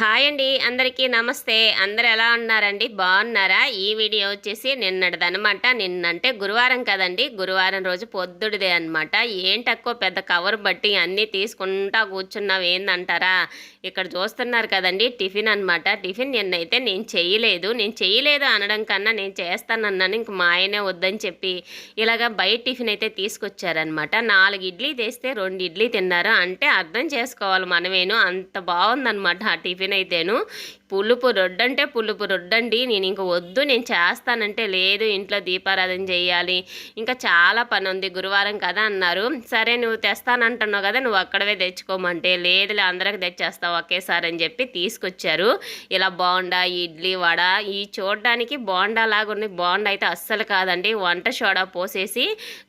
Hi అండి అందరికీ నమస్తే. అందరు ఎలా ఉన్నారండి? బాగున్నారా? ఈ వీడియో వచ్చేసి నిన్నటిదనమాట నిన్నంటే గురువారం కదండి. గురువారం రోజు పొద్దుడిదే అనమాట ఏంటక్కో పెద్ద కవర్ బట్టి అన్నీ తీసుకుంటా కూర్చున్నావు ఏందంటారా? ఇక్కడ చూస్తున్నారు కదండి టిఫిన్ అనమాట టిఫిన్ నిన్నైతే నేను చేయలేదు. నేను చేయలేదు అనడం కన్నా నేను చేస్తానన్నాను. ఇంక మా ఆయనే వద్దని చెప్పి ఇలాగ బయట టిఫిన్ అయితే తీసుకొచ్చారనమాట నాలుగు ఇడ్లీ తెస్తే రెండు ఇడ్లీ తిన్నారు. అంటే అర్థం చేసుకోవాలి మనమేను. అంత బాగుందనమాట ఆ టిఫిన్. అయితేను పులుపు రొడ్డంటే పులుపు రొడ్డండి నేను ఇంక వద్దు నేను చేస్తానంటే లేదు ఇంట్లో దీపారాధన చేయాలి ఇంకా చాలా పని ఉంది గురువారం కదా అన్నారు. సరే నువ్వు తెస్తానంటున్నావు కదా నువ్వు అక్కడవే తెచ్చుకోమంటే లేదులే అందరికి తెచ్చేస్తావు ఒకేసారి అని చెప్పి తీసుకొచ్చారు. ఇలా బోండా ఇడ్లీ వడ ఈ చూడడానికి బోండా లాగా ఉంది బోండా అయితే అస్సలు కాదండి వంట సోడా పోసేసి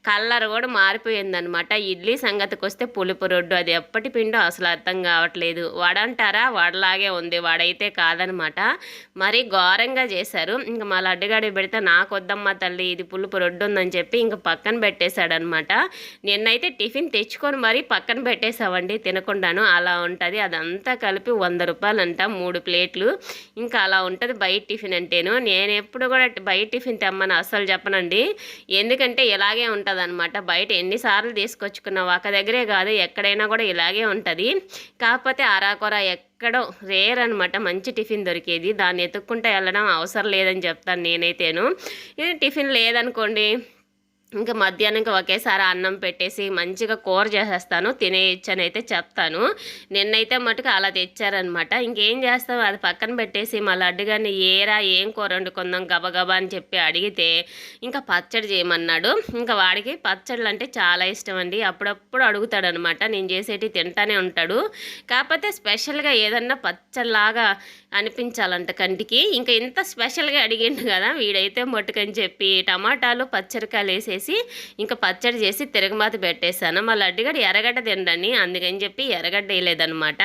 కలర్ కూడా మారిపోయిందనమాట ఇడ్లీ సంగతికి వస్తే పులుపు రొడ్డు అది ఎప్పటి పిండో అసలు అర్థం కావట్లేదు. వడ అంటారా? వడలాగే ఉంది వాడైతే కాదనమాట. మరీ ఘోరంగా చేశారు. ఇంకా మా లడ్డుగాడి పెడితే నాకు వద్దమ్మా తల్లి ఇది పులుపు రొడ్డు ఉందని చెప్పి ఇంకా పక్కన పెట్టేశాడనమాట. నిన్నైతే టిఫిన్ తెచ్చుకొని మరీ పక్కన పెట్టేసావండి తినకుండాను. అలా ఉంటుంది అదంతా కలిపి వంద రూపాయలు అంట మూడు ప్లేట్లు. ఇంకా అలా ఉంటుంది బయట టిఫిన్ అంటేను. నేను ఎప్పుడు కూడా బయట టిఫిన్ తెమ్మని అస్సలు చెప్పనండి. ఎందుకంటే ఇలాగే ఉంటుంది అనమాట బయట ఎన్నిసార్లు తీసుకొచ్చుకున్నావు ఒక దగ్గరే కాదు ఎక్కడైనా కూడా ఇలాగే ఉంటుంది. కాకపోతే అరాకొర ఎక్కడో రేర్ అనమాట మంచి టిఫిన్ దొరికేది. దాన్ని ఎత్తుక్కుంటే వెళ్ళడం అవసరం లేదని చెప్తాను నేనైతేను. ఇది టిఫిన్ లేదనుకోండి ఇంకా మధ్యాహ్నం ఒకేసారి అన్నం పెట్టేసి మంచిగా కూర చేసేస్తాను తినేయొచ్చని అయితే చెప్తాను. నిన్నైతే మటుకు అలా తెచ్చారనమాట. ఇంకేం చేస్తాం? అది పక్కన పెట్టేసి మా లడ్డుగారిని ఏరా ఏం కూర వండుకుందాం గబగబా అని చెప్పి అడిగితే ఇంకా పచ్చడి చేయమన్నాడు. ఇంకా వాడికి పచ్చళ్ళు అంటే చాలా ఇష్టం అండి. అప్పుడప్పుడు అడుగుతాడనమాట. నేను చేసేటి తింటానే ఉంటాడు. కాకపోతే స్పెషల్గా ఏదన్నా పచ్చళ్ళలాగా అనిపించాలంట కంటికి. ఇంకా ఇంత స్పెషల్గా అడిగిండు కదా వీడైతే మటుకని చెప్పి టమాటాలు పచ్చరికాయలు వేసేసి ఇంకా పచ్చడి చేసి తిరగమాత పెట్టేశాను. మా లడ్డుగడు ఎర్రగడ్డ తిండని అందుకని చెప్పి ఎర్రగడ్డ వేయలేదనమాట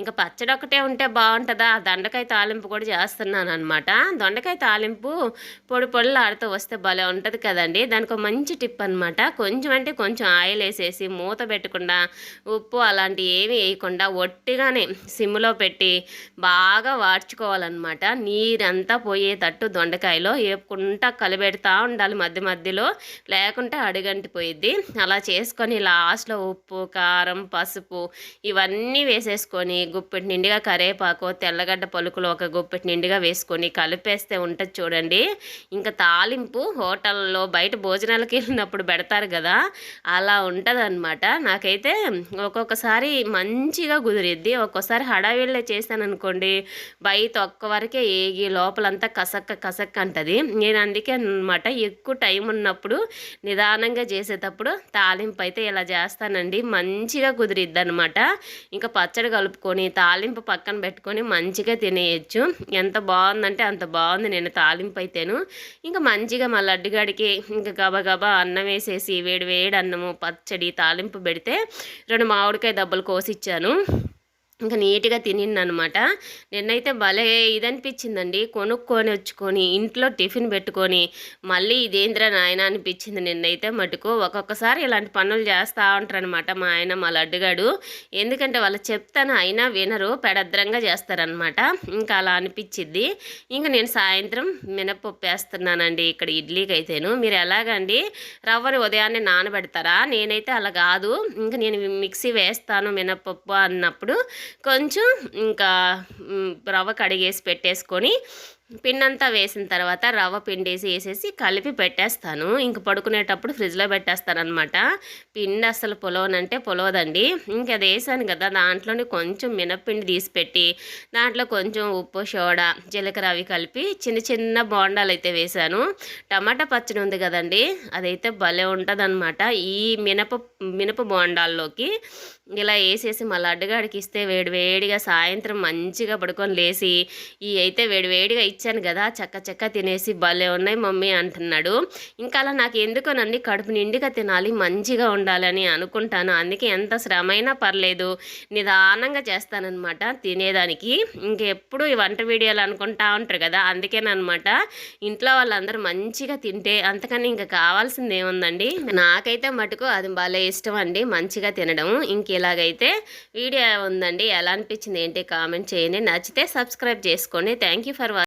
ఇంకా పచ్చడి ఒకటే ఉంటే బాగుంటుందా? దొండకాయ తాలింపు కూడా చేస్తున్నాను అనమాట దొండకాయ తాలింపు పొడి పొడిలు ఆడుతూ వస్తే భలే ఉంటుంది కదండి. దానికి ఒక మంచి టిప్ అనమాట కొంచెం అంటే కొంచెం ఆయిల్ వేసేసి మూత పెట్టకుండా ఉప్పు అలాంటివి ఏమి వేయకుండా ఒట్టిగానే సిమ్లో పెట్టి బాగా వాడ్చుకోవాలన్నమాట. నీరంతా పోయేటట్టు దొండకాయలో వేపుకుంటా కలిపెడతా ఉండాలి మధ్య మధ్యలో. లేకుంటే అడుగంటిపోయిద్ది. అలా చేసుకొని లాస్ట్లో ఉప్పు కారం పసుపు ఇవన్నీ వేసేసుకొని గుప్పెటి నిండుగా కరేపాకు తెల్లగడ్డ పలుకులు ఒక గుప్పెటి నిండుగా వేసుకొని కలిపేస్తే ఉంటుంది చూడండి. ఇంకా తాలింపు హోటల్లో బయట భోజనాలకి వెళ్ళినప్పుడు పెడతారు కదా అలా ఉంటుంది అనమాట నాకైతే ఒక్కొక్కసారి మంచిగా కుదిరిద్ది. ఒక్కోసారి హడావిళ్ళే చేశాను అనుకోండి బయట ఒక్క వరకే ఏగి లోపలంతా కసక్క కసక్క అంటది. నేను అందుకే అనమాట ఎక్కువ టైం ఉన్నప్పుడు నిదానంగా చేసేటప్పుడు తాలింపు అయితే ఇలా చేస్తానండి. మంచిగా కుదిరిద్ది అనమాట ఇంకా పచ్చడి కలుపుకొని తాలింపు పక్కన పెట్టుకొని మంచిగా తినేయచ్చు. ఎంత బాగుందంటే అంత బాగుంది నేను తాలింపు అయితేను ఇంకా మంచిగా మా లడ్డుగాడికి ఇంకా గబగబా అన్నం వేసేసి వేడి వేడి అన్నము పచ్చడి తాలింపు పెడితే రెండు మామిడికాయ దెబ్బలు కోసిచ్చాను. ఇంకా నీట్గా తినిందనమాట. నిన్నైతే భలే ఇదనిపించిందండి కొనుక్కొని వచ్చుకొని ఇంట్లో టిఫిన్ పెట్టుకొని మళ్ళీ ఇదేంద్ర నాయన అనిపించింది నిన్నైతే మటుకు. ఒక్కొక్కసారి ఇలాంటి పనులు చేస్తూ ఉంటారనమాట మా ఆయన మా లడ్డుగాడు. ఎందుకంటే వాళ్ళు చెప్తాను అయినా వినరు పెడద్రంగా చేస్తారనమాట. ఇంకా అలా అనిపించిద్ది ఇంకా నేను సాయంత్రం మినపప్పు వేస్తున్నానండి ఇక్కడ ఇడ్లీకి అయితేను మీరు ఎలాగండి? రవ్వని ఉదయాన్నే నానబెడతారా? నేనైతే అలా కాదు. ఇంకా నేను మిక్సీ వేస్తాను మినపప్పు అన్నప్పుడు. కొంచెం ఇంకా రవ్వ కడిగేసి పెట్టేసుకొని పిండి అంతా వేసిన తర్వాత రవ్వ పిండేసి వేసేసి కలిపి పెట్టేస్తాను. ఇంక పడుకునేటప్పుడు ఫ్రిడ్జ్లో పెట్టేస్తానమాట పిండి అసలు పొలవనంటే పొలవదండి. ఇంక అది వేసాను కదా దాంట్లోనే కొంచెం మినప్పిండి తీసి పెట్టి దాంట్లో కొంచెం ఉప్పు సోడా జీలకర్ర అవి కలిపి చిన్న చిన్న బోండాలు అయితే వేశాను టమాటా పచ్చడి ఉంది కదండి అదైతే భలే ఉంటుంది ఈ మినప మినప బోండాల్లోకి ఇలా వేసేసి మళ్ళీ అడ్డగాడికి ఇస్తే వేడి వేడిగా సాయంత్రం మంచిగా పడుకొని లేచి ఈ అయితే వేడి వేడిగా ఇచ్చాను కదా చక్క చక్క తినేసి భలే ఉన్నాయి మమ్మీ అంటున్నాడు. ఇంకా అలా నాకు ఎందుకోనండి కడుపు నిండుగా తినాలి మంచిగా ఉండాలని అనుకుంటాను. అందుకే ఎంత శ్రమైనా పర్లేదు నిదానంగా చేస్తానన్నమాట తినేదానికి. ఇంకెప్పుడు ఈ వంట వీడియోలు అనుకుంటా ఉంటారు కదా అందుకేనమాట ఇంట్లో వాళ్ళందరూ మంచిగా తింటే అంతకని ఇంకా కావాల్సింది ఏముందండి? నాకైతే మటుకు అది భలే ఇష్టం అండి మంచిగా తినడం. ఇంక ఇలాగైతే వీడియో ఉందండి ఎలా అనిపించింది ఏంటి కామెంట్ చేయండి. నచ్చితే సబ్స్క్రైబ్ చేసుకోండి. Thank you for watching